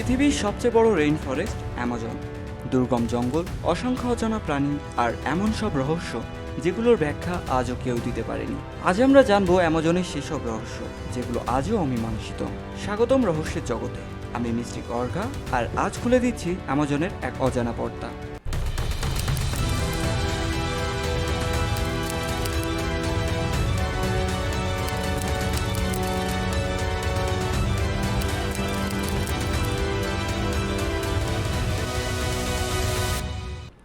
পৃথিবীর সবচেয়ে বড় রেইন ফরেস্ট অ্যামাজন দুর্গম জঙ্গল, অসংখ্য অজানা প্রাণী আর এমন সব রহস্য যেগুলোর ব্যাখ্যা আজও কেউ দিতে পারেনি। আজ আমরা জানব অ্যামাজনের সেসব রহস্য, যেগুলো আজও অমীমাংসিত। স্বাগতম রহস্যের জগতে। আমি মিস্ট্রিক অর্ঘা আর আজ খুলে দিচ্ছি অ্যামাজনের এক অজানা পর্দা।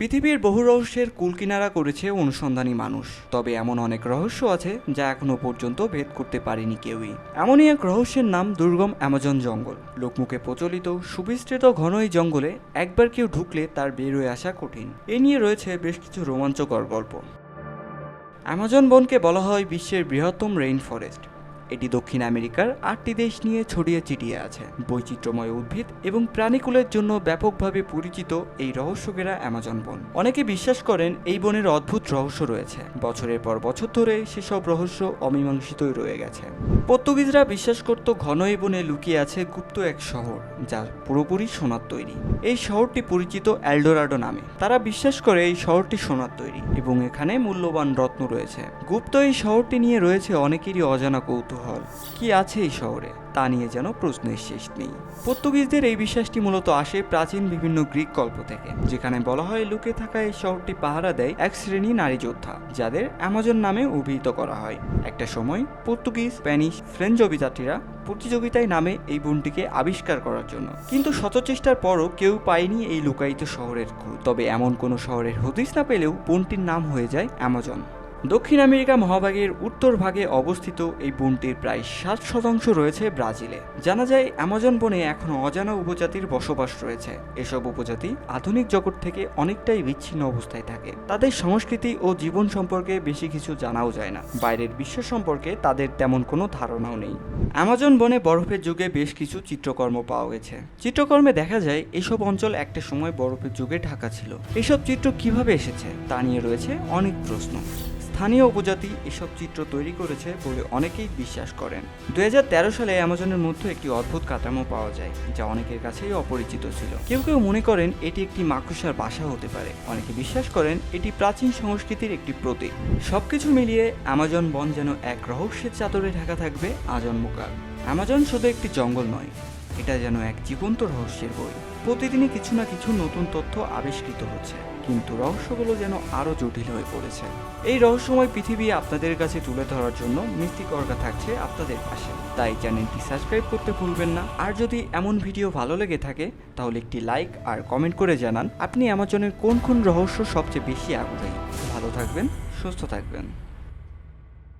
পৃথিবীর বহু রহস্যের কুলকিনারা করেছে অনুসন্ধানী মানুষ। তবে এমন অনেক রহস্য আছে যা এখনও পর্যন্ত ভেদ করতে পারেনি কেউই। এমনই এক রহস্যের নাম দুর্গম অ্যামাজন জঙ্গল। লোকমুখে প্রচলিত, সুবিস্তৃত ঘন এই জঙ্গলে একবার কেউ ঢুকলে তার বের হয়ে আসা কঠিন। এ নিয়ে রয়েছে বেশ কিছু রোমাঞ্চকর গল্প। অ্যামাজন বনকে বলা হয় বিশ্বের বৃহত্তম রেইন ফরেস্ট। এটি দক্ষিণ আমেরিকার আটটি দেশ নিয়ে ছড়িয়ে ছিটিয়ে আছে। বৈচিত্র্যময় উদ্ভিদ এবং প্রাণীকুলের জন্য ব্যাপকভাবে পরিচিত এই রহস্যকেরা অ্যামাজন বন। অনেকে বিশ্বাস করেন এই বনের অদ্ভুত রহস্য রয়েছে। বছরের পর বছর ধরে সেসব রহস্য অমীমাংসিতই রয়ে গেছে। পর্তুগিজরা বিশ্বাস করত ঘন এই বনে লুকিয়ে আছে গুপ্ত এক শহর, যা পুরোপুরি সোনার তৈরি। এই শহরটি পরিচিত অ্যালডোরাডো নামে। তারা বিশ্বাস করে এই শহরটি সোনার তৈরি এবং এখানে মূল্যবান রত্ন রয়েছে। গুপ্ত এই শহরটি নিয়ে রয়েছে অনেকেরই অজানা কৌতূহল। কি আছে এই শহরে? তা নিয়ে যেন প্রশ্নের শেষ নেই। পর্তুগিজদের এই বিশ্বাসটি মূলত আসে প্রাচীন বিভিন্ন গ্রিক গল্প থেকে, যেখানে বলা হয় লুকে থাকা এই শহরটি পাহারা দেয় এক শ্রেণি নারী যোদ্ধা, যাদের অ্যামাজন নামে অভিহিত করা হয়। একটা সময় পর্তুগিজ, স্প্যানিশ, ফ্রেঞ্চ অভিযাত্রীরা প্রতিযোগিতায় নামে এই বনটিকে আবিষ্কার করার জন্য। কিন্তু শত চেষ্টার পরও কেউ পায়নি এই লুকায়িত শহরের খোঁজ। তবে এমন কোনো শহরের হদিস না পেলেও বনটির নাম হয়ে যায় অ্যামাজন। দক্ষিণ আমেরিকা মহাভাগের উত্তর ভাগে অবস্থিত এই বনটির প্রায় ষাট শতাংশ রয়েছে ব্রাজিলে। জানা যায়, অ্যামাজন বনে এখনও অজানা উপজাতির বসবাস রয়েছে। এসব উপজাতি আধুনিক জগৎ থেকে অনেকটাই বিচ্ছিন্ন অবস্থায় থাকে। তাদের সংস্কৃতি ও জীবন সম্পর্কে বেশি কিছু জানাও যায় না। বাইরের বিশ্ব সম্পর্কে তাদের তেমন কোনো ধারণাও নেই। অ্যামাজন বনে বরফের যুগে বেশ কিছু চিত্রকর্ম পাওয়া গেছে। চিত্রকর্মে দেখা যায়, এসব অঞ্চল একটা সময় বরফের যুগে ঢাকা ছিল। এসব চিত্র কীভাবে এসেছে, তা নিয়ে রয়েছে অনেক প্রশ্ন। স্থানীয় উপজাতি এসব চিত্র তৈরি করেছে বলে অনেকেই বিশ্বাস করেন। দু হাজার তেরো সালে অ্যামাজনের মধ্যে একটি অদ্ভুত কাঠামো পাওয়া যায়, যা অনেকের কাছেই অপরিচিত ছিল। কেউ কেউ মনে করেন এটি একটি মাকড়সার বাসা হতে পারে। অনেকে বিশ্বাস করেন এটি প্রাচীন সংস্কৃতির একটি প্রতীক। সবকিছু মিলিয়ে অ্যামাজন বন যেন এক রহস্যের চাদরে ঢাকা থাকবে আজন্মকাল অ্যামাজন শুধু একটি জঙ্গল নয়, এটা যেন এক জীবন্ত রহস্যের বই। প্রতিদিনই কিছু না কিছু নতুন তথ্য আবিষ্কৃত হচ্ছে। কিন্তু রহস্যগুলো যেন আরও জটিল হয়ে পড়েছে। এই রহস্যময় পৃথিবী আপনাদের কাছে তুলে ধরার জন্য মিস্টিক থাকছে আপনাদের পাশে। তাই চ্যানেলটি সাবস্ক্রাইব করতে ভুলবেন না। আর যদি এমন ভিডিও ভালো লেগে থাকে, তাহলে একটি লাইক আর কমেন্ট করে জানান, আপনি অ্যামাজনের কোন কোন রহস্য সবচেয়ে বেশি আগ্রহী। ভালো থাকবেন, সুস্থ থাকবেন।